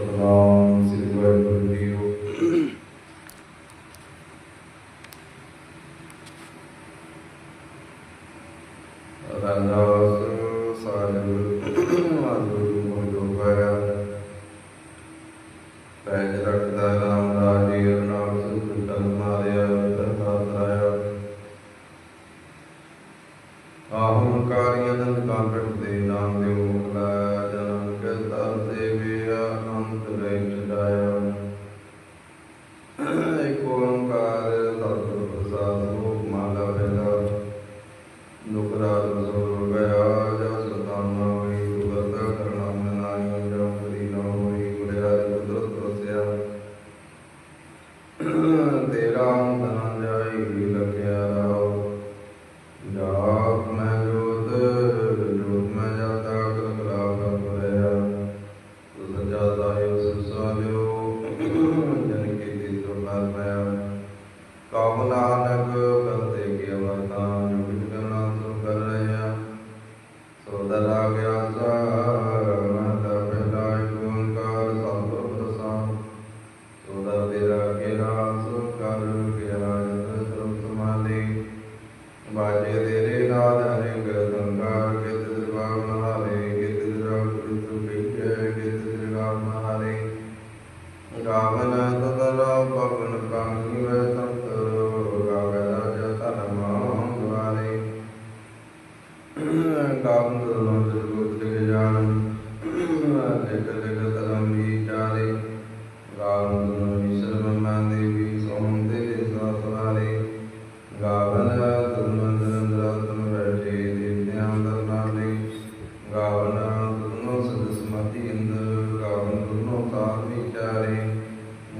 Satnam Sri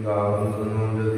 love the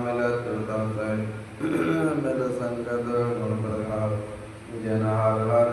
ਮਿਲ ਤੁਮ ਤਮ ਸੈ ਮਿਲ ਸੰਗਤ ਗੁਣ ਪ੍ਰਗਾਰ ਜਨ ਹਰ ਹਰ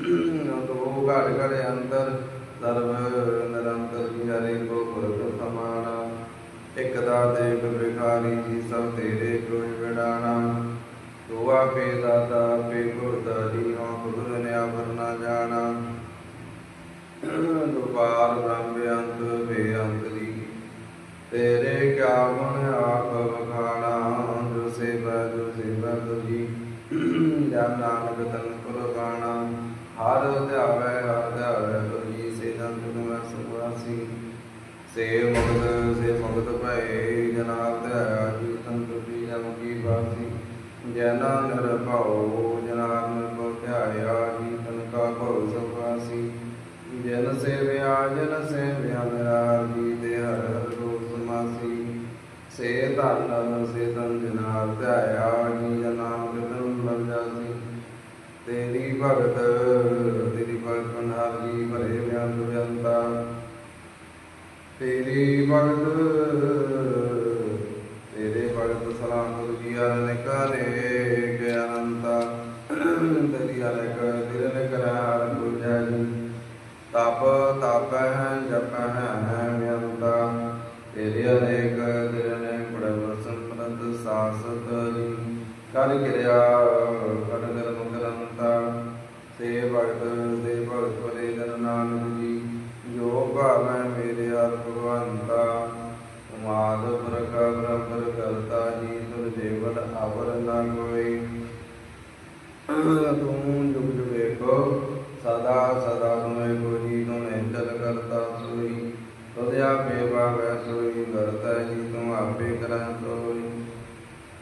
ਤੋ ਘੜ ਘੜ ਅੰਦਰ ਸਰਬ ਨਿਰੰਤਰ ਵਿਚਾਰੇ ਕੋ ਪੁਰਖ ਸਮਾਣਾ। ਇਕ ਦਾ ਦੇਖ ਵਿਖਾਰੀ ਜੀ ਸਭ ਤੇਰੇ ਕੋਈ ਵਿਡਾਣਾ ਤੂੰ ਆਪੇ ਦਾਤਾ, ਆਪੇ ਗੁਰਦਾਰੀ ਹੋ ਗੁਰੂ ਨੇ ਆਪਰ ਨਾ ਜਾਣਾ। ਦੁਪਾਰ ਬ੍ਰਹਮ ਅੰਤ ਬੇਅੰਤ ਦੀ ਤੇਰੇ ਕਾਵਨ ਆਪ ਵਖਾਣਾ, ਜੋ ਸੇਵਾ ਜੋ ਸੇਵਾ ਤੁਜੀ ਜਾਨਾ ਹਰ ਧਿਆਵੇ ਹਰ ਧਿਆਵੇ ਗੁਰਜੀ ਸੇ ਦੰਦ ਗੁਰਮਾ ਸੁਖਾਸੀ ਸੇ। ਮੁਗਤ ਸੇ ਮੁਗਤ ਭਏ, ਜਨਾਬ ਧਿਆਇਆ ਜੀ ਤੰਤੁ ਦੀ ਜਮ ਕੀ ਬਾਸੀ। ਜਨਾ ਨਿਰਭਉ, ਜਨਾਬ ਕਿਰਿਆ ਅਨੰਦਰ ਮੁਕਰੰਤ ਸੇ ਭਗਤ ਦੇ ਭਗਤ ਬਲੇ ਜਨ ਨਾਨਕ ਜੀ, ਜੋ ਭਾਵੈ ਮੇਰੇ ਆਪ ਭਗਵੰਤਾ, ਉਮਾਦ ਪ੍ਰਕਾ ਬ੍ਰਹਮਰ ਕਰਤਾ ਜੀ ਤੁਰ ਜੀਵਨ ਆਵਰ ਨਾ ਹੋਏ। ਤੂੰ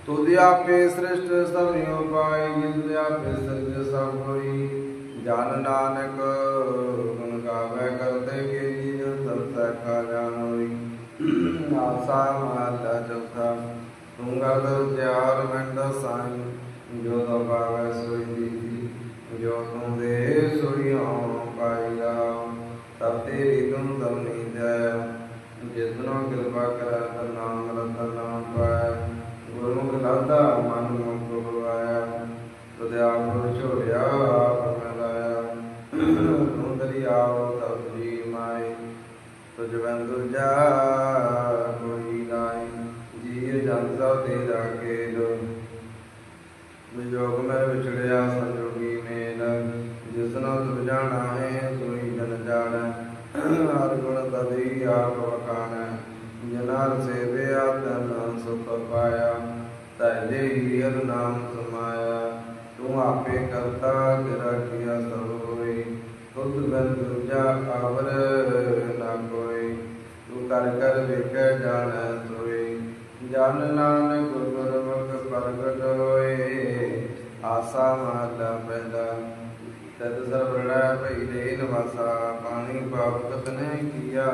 ਤੁਧ ਆਪੇ ਸ੍ਰਿਸ਼ਟ ਸਭ ਉਪਾਈ ਜਿਤ ਆਪੇ ਸ੍ਰਿਸ਼ਟ ਸਭ ਹੋਈ। ਜਨ ਨਾਨਕ ਗੁਣ ਗਾਵੇ, ਕਰਤੇ ਕੇ ਜੀ ਸਭ ਤਕਾ ਜਾਣ ਹੋਈ ਆਸਾ ਮਾਤਾ ਚੌਥਾ, ਤੂੰ ਗਰਦ ਤਿਆਰ ਮੰਦਾ ਸਾਈ। ਜੋ ਤੋ ਪਾਵੇ ਸੋਈ ਦੀਦੀ, ਜੋ ਤੂੰ ਦੇ ਸੋਈ ਆਉ ਪਾਈਦਾ ਤਬ ਤੇਰੀ ਤੁਮ ਦਮ ਨੀਂਦ ਜਿਸ ਕਿਰਪਾ ਕਰਾ, ਤਨ ਖਾਦਾ ਮਨ ਮੁਖ ਬਵਾਇਆ ਤੁਧ ਆਪ ਛੋੜਿਆ ਆਪ ਮੈਂ ਤੂੰ ਦਰਿਆਵ ਤਬ ਜੀ ਮਾਏ, ਤੁਝ ਬੰਦੁ ਜਾ ਕੋਈ ਨਾਈ ਜੀ ਜਨ ਸਭ ਤੇਰਾ ਕੇਲ ਵਿਜੋਗ ਮੈਂ ਵਿਛੜਿਆ, ਸੰਜੋਗੀ ਮੇਲ। ਜਿਸਨੋ ਤੁਧ ਜਾਣਾ ਹੈ ਸੋਈ ਜਨ ਜਾਣੈ। ਹਰ ਗੁਣ ਤਦੀ ਆਪ ਵਖਾਣੈ। ਜਨਾਰ ਸੇਵਿਆ ਤਨ ਸੁਖ ਪਾਇਆ। ਤੈਲੇ ਹੀ ਹਰ ਨਾਮ ਸਮਾਇਆ, ਤੂੰ ਆਪੇ ਕਰਤਾ ਤੇਰਾ ਕੀਆ ਸਭ ਹੋਈ ਤੁਧ ਬਿਨ ਦੂਜਾ ਆਵਰ ਨਾ ਕੋਈ ਤੂੰ ਕਰ ਕਰ ਵੇਖੈ ਜਾਣੈ ਸੋਈ ਜਨ ਨਾਨਕ ਗੁਰਮੁਖ ਪ੍ਰਗਟ ਹੋਏ। ਆਸਾ ਮਹਲਾ ਪਹਿਲਾ ਤਦ ਸਰਵਰਣਾ ਭਈ ਦੇ ਨਵਾਸਾ। ਪਾਣੀ ਪਾਵਤ ਨਹੀਂ ਕੀਆ,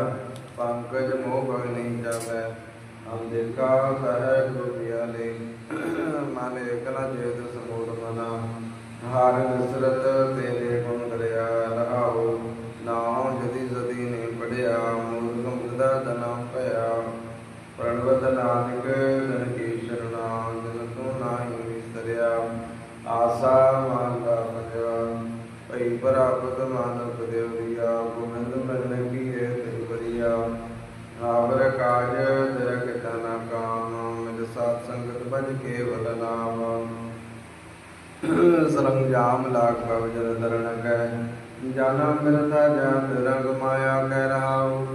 ਪੰਕਜ ਮੋਹ ਭਗ ਜਾਵੇ ਹਮ ਦੇਖਾ ਸਹਿ ਗੁਰੂ ਪਿਆਲੇ ਮਨ ਇਕਲਾ ਜੇਤ ਸਮੂੜ ਮਨਾ, ਹਰ ਨਸਰਤ ਤੇਰੇ ਗੁਣ ਦਰਿਆ ਰਹਾਉ ਨਾਮ ਜਦੀ ਜਦੀ ਨੇ ਪੜਿਆ, ਮੂਰਖ ਮੁਕਦਾ ਦਨਾ ਭਇਆ, ਪ੍ਰਣਵਤ ਨਾਨਕ ਜਨ ਕੀ ਸ਼ਰਣਾ, ਜਨ ਤੂੰ ਨਾਹੀ ਵਿਸਰਿਆ, ਆਸਾ ਮਨ ਦਾ ਭਜਿਆ ਭਈ ਪ੍ਰਾਪਤ ਮਾਨਵ ਸਰੰਜਾਮ ਲਾਖ ਭਵ ਜਨ ਦਰਣ ਜਾਨਾ ਮਿਲਤਾ ਜਾਤ ਰੰਗ ਮਾਇਆ ਕਹਿ ਰਹਾਉ।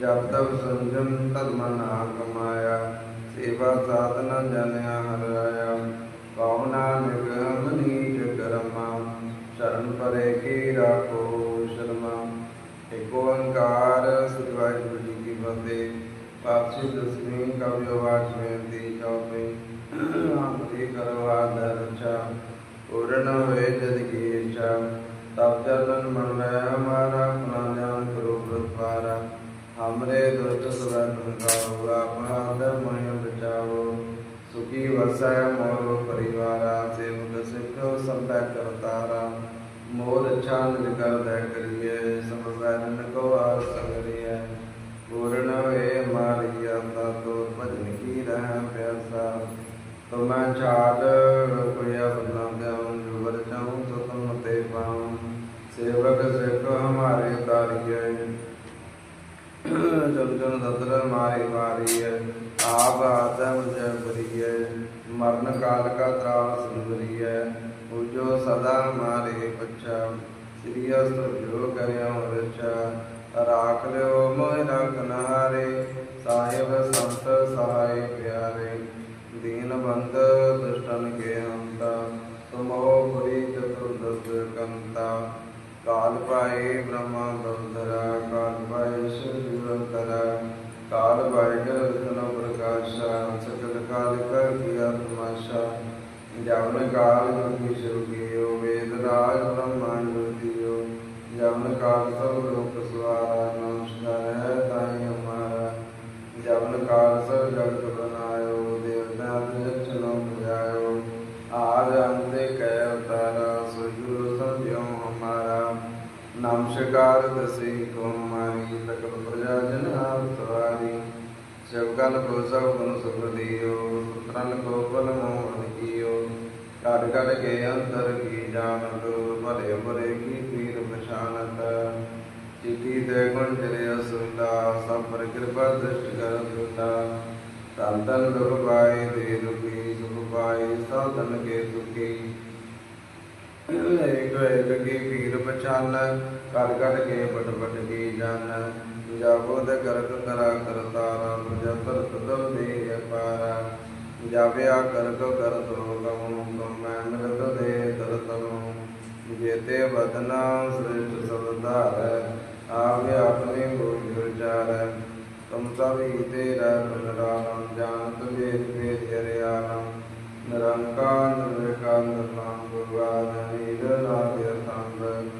ਜਬ ਤਬ ਸੰਜਮ ਤਦ ਮਨ ਕਮਾਇਆ ਸੇਵਾ ਸਾਧਨ ਜਨਿਆ ਹਰ ਰਾਇਆ ਕਉ ਨਾਨਕ ਮਨੀਜ ਕਰਮਾ। ਸ਼ਰਨ ਪਰੇ ਕੀ ਰਾਖੋ ਸ਼ਰਮਾ। ਏਕ ਓੰਕਾਰ ਸ੍ਰੀ ਵਾਹਿਗੁਰੂ ਜੀ ਕੀ ਫਤਿਹ। ਪਾਪਸੀ ਦਸਵੀਂ ਕਵਿਓ ਵਾਚ में ਮਰਨ ਕਾਲ ਕਾ ਤਰਾਸ ਸੁੰਦਰੀਏ ਉਜੋ ਸਦਾ ਮਾਰੇ ਪਛਾ ਸ੍ਰੀ ਅਸਤੁ ਜੋ ਕਰਿਓ ਰਚਾ ਰਾਖ ਲਿਓ ਮੋਹਿ ਰਖਨ ਹਾਰੇ ਸਾਹਿਬ ਸੰਤ ਸਹਾਇ ਪਿਆਰੇ। ਦੀਨ ਬੰਦ ਦੁਸ਼ਟਨ ਕੇ ਹੰਤਾ ਤੁਮੋ ਪੁਰੀ ਚਤੁਰਦਸ ਕੰਤਾ। ਕਾਲ ਪਾਏ ਬ੍ਰਹਮਾ ਬੰਦਰਾ, ਕਾਲ ਪਾਏ ਸੁਰਜੁਰਤਰਾ ਕਾਲ ਪਾਏ ਕਰ ਵਿਸ਼ਨ ਪ੍ਰਕਾਸ਼ਾ ਸਕਲ ਕਾਲ ਕਰ ਕੀਆ ਤਮਾਸ਼ਾ ਜਵਨ ਕਾਲ ਜੁਗੀ ਸ਼ੁਗਿਓ ਵੇਦ ਰਾਜ ਬ੍ਰਹਮਾ ਜੋਤਿਓ ਜਵਨ ਕਾਲ ਸਭ ਲੋਕ ਸਵਾਰਾ ਨਮਸਕਾਰ ਹੈ ਤਾਈ ਹਮਾਰਾ ਜਵਨ ਕਾਲ ਸਭ ਜਗਤ ਬਨਾਇਓ ਦੇਵਤਾ ਜਚਨੋ ਬੁਝਾਇਓ ਆਜ ਅੰਤੇ ਕੈ ਅਵਤਾਰਾ ਸੋ ਗੁਰੂ ਸਮਝਿਓ ਹਮਾਰਾ। ਨਮਸਕਾਰ ਦਸੇ ਕੋ ਹਮਾਰੀ ਸਕਲ ਪ੍ਰਜਾ ਜਨ ਆਪ ਸਵਾਰੀ। ਜਗਨ ਕੋ ਸਭ ਗੁਣ ਸੁਖਦੀਓ ਸੁਤਰਨ ਕੋ ਬਲ ਮੋਹਨ ਕੀਓ ਕੜ ਕੜ ਕੇ ਅੰਦਰ ਕੀ ਜਾਣਤ, ਭਲੇ ਭਲੇ ਕੀ ਪੀਰ ਪਛਾਨਤ ਚਿਤੀ ਤੇ ਗੁਣ ਚਲੇ ਅਸੁੰਦਾ, ਸਭ ਪਰ ਕਿਰਪਾ ਦ੍ਰਿਸ਼ਟ ਕਰ ਸੁੰਦਾ ਤਨ ਤਨ ਦੁਖ ਪਾਏ, ਦੇ ਦੁਖੀ ਸੁਖ ਪਾਏ ਸਭ ਤਨ ਕੇ ਸੁਖੀ ਏਕ ਏਕ ਕੀ ਪੀਰ ਪਛਾਨ ਕਰ ਕਰ ਕੇ ਪਟ ਪਟ ਕੀ ਜਾਨ। ਜਾਬੋ ਦੇ ਕਰਾ ਕਰਤਾਰਾ ਜਪਰ ਤਦਵ ਦੇ ਅਪਾਰਾ। ਜਾਵਿਆ ਕਰਕ ਕਰ ਤੋ ਕਮੁ ਕਮ ਮੈਂ ਮਿਲਤ ਦੇ ਤਰਤਨੁ ਜੇਤੇ ਬਦਨਾ ਸ੍ਰਿਸ਼ਟ ਸਭ ਧਾਰੈ ਆਵੇ ਆਪਣੀ ਬੋਝ ਵਿਚਾਰੈ। ਤੁਮ ਸਭ ਹੀ ਤੇਰਾ ਗੁਣਰਾਮ ਜਾਣਤ ਵੇਦ ਵੇਦ ਹਰਿਆਣਮ ਨਿਰੰਕਾਰ ਨਿਰਵਿਕਾਰ ਨਿਰਨਾਮ ਗੁਰਵਾਦ ਨੀਲ ਨਾਗਿ ਸੰਗ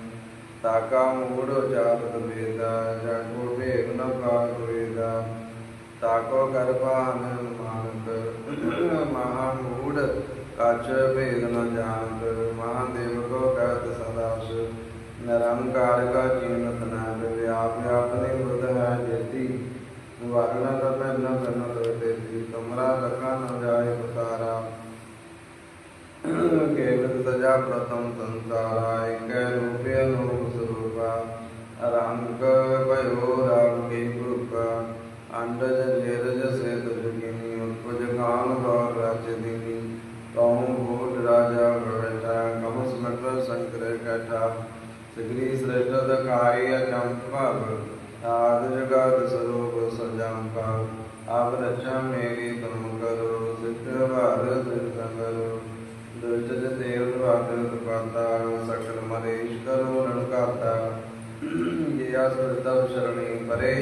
ਤਾਕਾ ਮੂੜੋ ਜਾਤ ਵੇਦਾ ਜਾਗੋ ਵੇਗ ਨ ਭਾਗ ਵੇਦਾ। ਤਾਕੋ ਕਰਪਾਨ ਮਾਨਕ ਮਹਾ ਮੂੜ ਭੇਦ ਨ ਜਾਣਤ ਮਹਾਦੇਵ ਕੋ ਕਹਿਤ ਸਦਾਸ ਨਿਰੰਕਾਰ ਕਾ ਜੀਨਤ ਨਾ ਵਿਆਪ ਆਪਨੇ ਬੁਧ ਹੈ ਜੇਤੀ। ਵਰਨ ਤਪੈ ਨ ਤਨ ਤੇਤੀ। ਤੁਮਰਾ ਲਖਾ, ਨ ਜਾਏ ਬਤਾਰਾ ਕੇਵਲ ਤਜਾ ਪ੍ਰਥਮ ਸੰਸਾਰਾ ਇਕੈ ਰੂਪੇ ਅਨੂਪ ਸਰੂਪਾ। ਰੰਗ ਸਗਰੀ ਸ੍ਰੇਸ਼ਟ ਦਕਾਈ ਅਚੰਭਵ ਆਦ ਜਗਤ ਸਰੂਪ ਸਜੰਪਾ ਆਪ ਰਚਾ ਮੇਰੀ ਤੁਮ ਕਰੋ ਸਿੱਧ ਭਾਰਤ ਸੰਗਰੋ ਦੁਸ਼ਟ ਦੇਵ ਵਾਦਰ ਪਾਤਾ ਸਕਲ ਮਰੇਸ਼ ਕਰੋ ਰਣਕਾਤਾ ਜੇ ਆਸਰਤਵ ਸ਼ਰਣੀ ਪਰੇ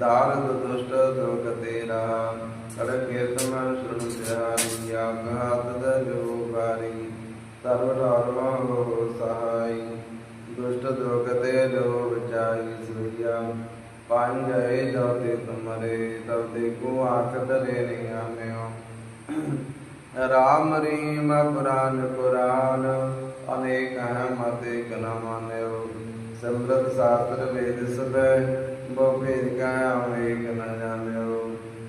ਦਾਰਦ ਦੁਸ਼ਟ ਦੁਖ ਤੇਰਾ ਕੜ ਕੀਰਤਨ ਸੁਣ ਤਿਆਰੀ ਆਗਾਤ ਦਜੋ ਬਾਰੀ ਸਰਵ ਧਰਮਾ ਹੋ ਸਹਾਈ ਦੁਸ਼ਟ ਦੁਖ ਲੋ ਬਚਾਈ ਸੁਈਆ ਪਾਈ ਗਏ ਜੋ ਤੇ ਤੁਮਰੇ ਤਬ ਤੇ ਕੋ ਆਖ ਤਰੇ ਨਹੀਂ ਆਮਿਓ ਰਾਮ ਰੀਮ ਪੁਰਾਨ ਪੁਰਾਨ ਅਨੇਕ ਹੈ ਮਤੇ ਕਨ ਮਾਨਿਓ ਸਮਰਤ ਸ਼ਾਸਤਰ ਵੇਦ ਸਬੈ ਬਹੁ ਭੇਦ ਕਾ ਅਨੇਕ ਨ ਜਾਣਿਓ।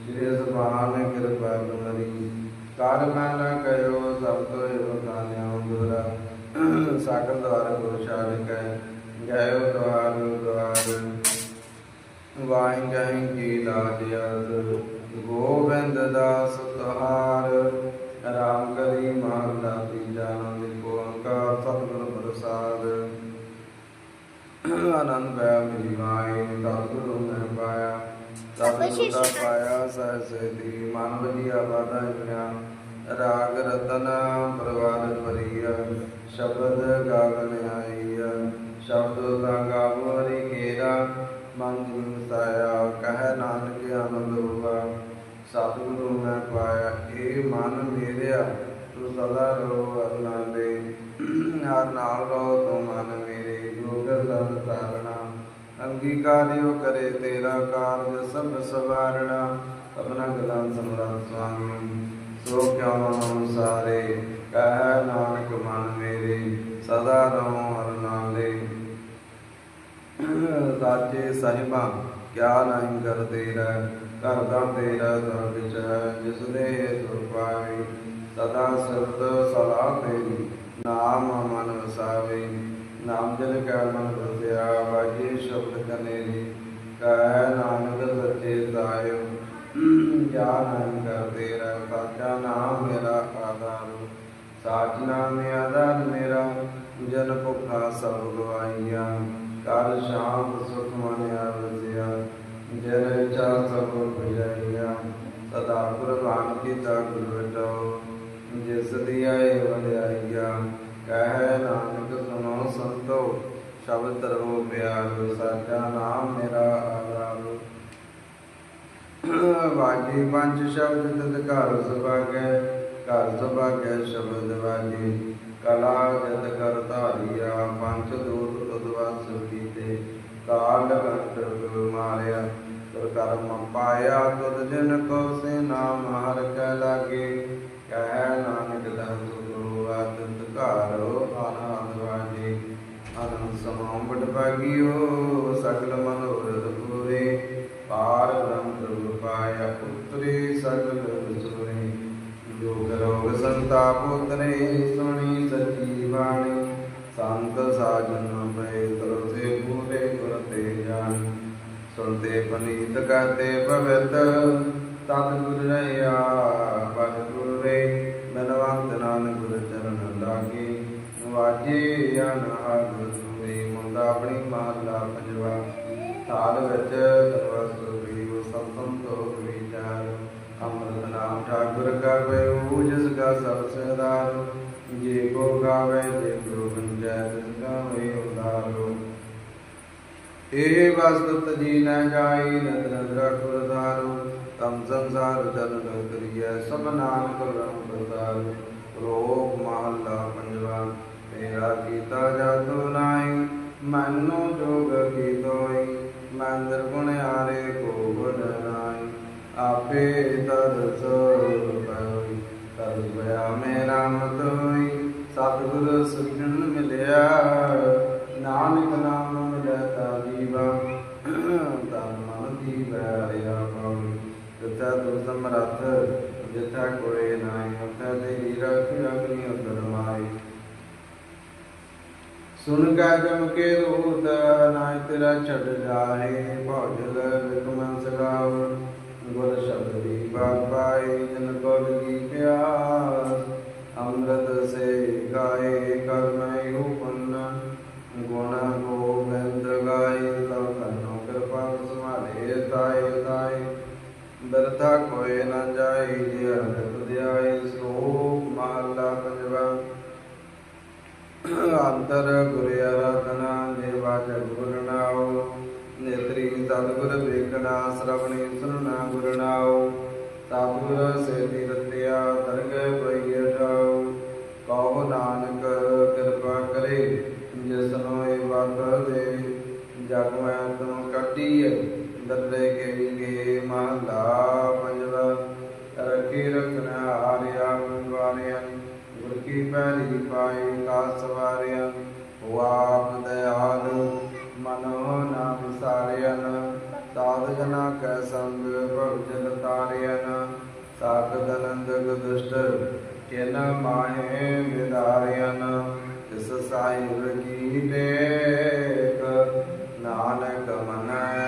ਸ੍ਰੀ ਸੁਭਾਨ ਕਿਰਪਾ ਤੁਮਰੀ ਕਾਰ ਮੈਂ ਨ ਕਯੋ ਸਭ ਤੋਂ ਬਖਾਨਿਓ ਦੁਰਾ ਸਾਗਰ ਦਵਾਰ ਗੁਰੂ ਸ਼ਾਨ ਕੈ ਗਇਓ ਦਵਾਰ ਦਵਾਰ ਤੂੰ ਸਦਾ ਰੋ ਅਰਨਾਲੇ ਹਰ ਨਾਲ ਰੋ ਤੂੰ ਮਨ ਮੇਰੇ ਜੋ ਕਰਦਨ ਤਾਰਣਾ ਅੰਗੀਕਾਰਿਓ ਕਰੇ ਤੇਰਾ ਕਾਰਜ, ਸਭ ਸਵਾਰਣਾ। ਆਪਣਾ ਗਲਾਂ ਸਮਰਾ ਸੁਆਮੀ ਸੋ ਕਿਉ ਨਾਮ ਸਾਰੇ, ਕਹਿ ਨਾਨਕ ਮਨ ਮੇਰੇ। ਸਦਾ ਰਹੁ ਹਰ ਨਾਲੇ ਸਾਚੇ ਸਾਹਿਬਾ, ਕਿਆ ਨਹੀਂ ਕਰ ਤੇਰਾ ਘਰ ਤੇਰਾ ਦਰ ਵਿੱਚ ਜਿਸ ਦੇ ਸੁਰ ਪਾਵੇ ਸਦਾ ਸਰਦ ਸਲਾਹ ਤੇਰੀ ਨਾਮ ਮਨ ਵਸਾਵੇ, ਨਾਮ ਜਨ ਕਾ ਮਨ ਵਸਿਆ ਵਾਜੇ ਸ਼ਬਦ ਕਨੇਰੀ ਕਹਿ ਨਾਨਕ ਸੱਚੇ ਸਾਇਓ ਕਿਆ ਨਹੀਂ ਕਰ ਸਾਚਾ ਨਾਮ ਮੇਰਾ ਆਧਾਰ ਸਾਚ ਨਾਮ ਆਧਾਰ ਮੇਰਾ, ਜਨ ਭੁੱਖਾ ਸਭ ਗਵਾਈਆ। ਕਰ ਸ਼ਾਮ ਸੁਖ ਮਨਿਆ ਵਸਿਆ ਜਨ ਇਚਾ ਸਭ ਭਜਾਈਆ ਸਦਾ ਕੁਰਬਾਨ ਕੀਤਾ ਗੁਰ ਜਿਸ ਦੀ ਆਏ ਵਡਿਆਈਆ ਕਹਿ ਨਾਨਕ ਸੁਨੋ ਸੰਤੋ, ਸ਼ਬਦ ਰੋ ਪਿਆਰ, ਸਾਚਾ ਨਾਮ ਮੇਰਾ ਆਧਾਰ ਵਾਜੀ ਪੰਜ ਸ਼ਬਦ ਤਦ ਘਰ ਸੁਭਾਗੈ ਘਰ ਸੁਭਾਗੈ ਸ਼ਬਦ ਵਾਜੀ ਕਲਾ ਜਤ ਕਰ ਧਾਰੀਆ ਪੰਜ ਦੂਤ ਤਦ ਕੀਤੇ। ਕਾਲ ਘਟ ਮਾਰਿਆ ਤੁਰ ਕਰਮ ਪਾਇਆ, ਤੁਧ ਜਨ ਕੋ ਸੇ ਨਾਮ ਹਰ ਕੈ ਲਾਗੇ। ਕਹਿ ਨਾਨਕ ਦਮ ਸੁਖੋ ਆਤਿਤ ਘਾਰੋ ਆਨੰਦ ਵਾਜੀ। ਆਨੰਦ ਸਮਾਉ ਬਟ ਭਾਗਿਓ ਸਕਲ ਮਨੋਰਥ ਪੂਰੇ ਪਾਰ ਬ੍ਰਹਮ ਪ੍ਰਭੂ ਪਾਇਆ ਉਤਰੇ ਸਗਲ ਸੁਰੇ ਜੋ ਕਰੋਗ ਸੰਤਾਪ ਉਤਰੇ ਸੁਣੀ ਸੱਚੀ ਬਾਣੀ। ਸੰਤ ਸਾਜਨ ਪਏ ਕਰਤੇ ਪੂਰੇ ਕਰਤੇ ਜਾਣ। ਸੁਣਤੇ ਪਨੀਤ ਕਹਤੇ ਪਵਿੱਤ ਤਤ ਗੁਰ ਰਇਆ ਵਾਜੇ ਅਨਹਦ ਸੁਰੇ ਮੁੰਡਾ ਆਪਣੀ ਮਹਲਾ ਪੰਜਵਾ ਥਾਲ ਵਿੱਚ ਦਰਵਸ ਵੀ ਸਤਮ ਤੋਂ ਵਿਚਾਰ ਅੰਮ੍ਰਿਤ ਨਾਮ ਠਾਕੁਰ ਕਾ ਗਇਓ ਜਿਸ ਕਾ ਸਭ ਸਦਾਰ ਜੇ ਕੋ ਗਾਵੇ, ਜੇ ਗੁਰੂ ਪੰਚੈ ਤਿਸ ਕਾ ਹੋਇ ਉਦਾਰੋ ਇਹ ਵਸਤੁ ਜੀ ਨ ਜਾਈ ਨਦ ਨਦ ਰਖੁਰ ਧਾਰੂ ਤਮ ਸੰਸਾਰ ਜਨ ਕਰੀਐ ਸਭ ਨਾਨਕ ਰਮ ਪ੍ਰਸਾਰ ਰੋਗ ਮਹੱਲਾ ਪੰਜਵਾ ਮੇਰਾ ਕੀਤਾ ਜਾਤੋ ਨਾਹੀ, ਮਨੋ ਜੋਗ ਕੀ ਦੋਈ ਮੰਦਰ ਗੁਣ ਆਰੇ ਕੋ ਗੁਣ ਨਾਹੀ। ਆਪੇ ਤਰਸ ਪਈ ਤਰ ਗਿਆ ਮੇਰਾ ਮਤ ਹੋਈ। ਸਤਿਗੁਰ ਸੁਖਨ ਮਿਲਿਆ, ਨਾਨਕ ਨਾਮ ਮਿਲਿਆ ਤਾ ਜੀਵਾ ਤਨ ਮਨ ਦੀ ਵੈਰਿਆ ਪਾਉ ਜਿਥਾ ਤੁਰ ਸਮਰੱਥ, ਜਿਥਾ ਕੋਏ ਨਾਹੀ, ਉਥਾ ਤੇਰੀ ਰਖ ਅਗਨੀ ਉਤਰ ਮਾਈ ਸੁਨ ਕਾ ਜਮ ਕੇ ਰੂਤ ਨਾਇ ਤੇਰਾ ਛੱਡ ਜਾਏ ਭੌਜਲ ਵਿਕਮਨ ਸਗਾਵ ਗੁਰ ਸ਼ਬਦ ਦੀ ਬਾਪਾਈ ਜਨ ਕੋ ਲਗੀ ਪਿਆਸ ਅੰਮ੍ਰਿਤ ਸੇ ਗਾਏ ਕਰਮੈ ਉਪਨ ਗੁਣ ਗੋਬਿੰਦ ਗਾਏ ਤਉ ਕਨੋ ਕਿਰਪਾ ਸੁਮਾਲੇ ਤਾਏ ਤਾਏ। ਬਰਤਾ ਕੋਏ ਨਾ ਜਾਈ ਜੇ ਅਰਥ ਦਿਆਏ, ਸੋ ਅੰਤਰ ਗੁਰ ਆਰਾਧਨਾ ਦੇਵਾ ਗੁਰ ਨਾਉ ਨੇਤਰੀ ਸਤਿਗੁਰ मुर्गी देख नानक मना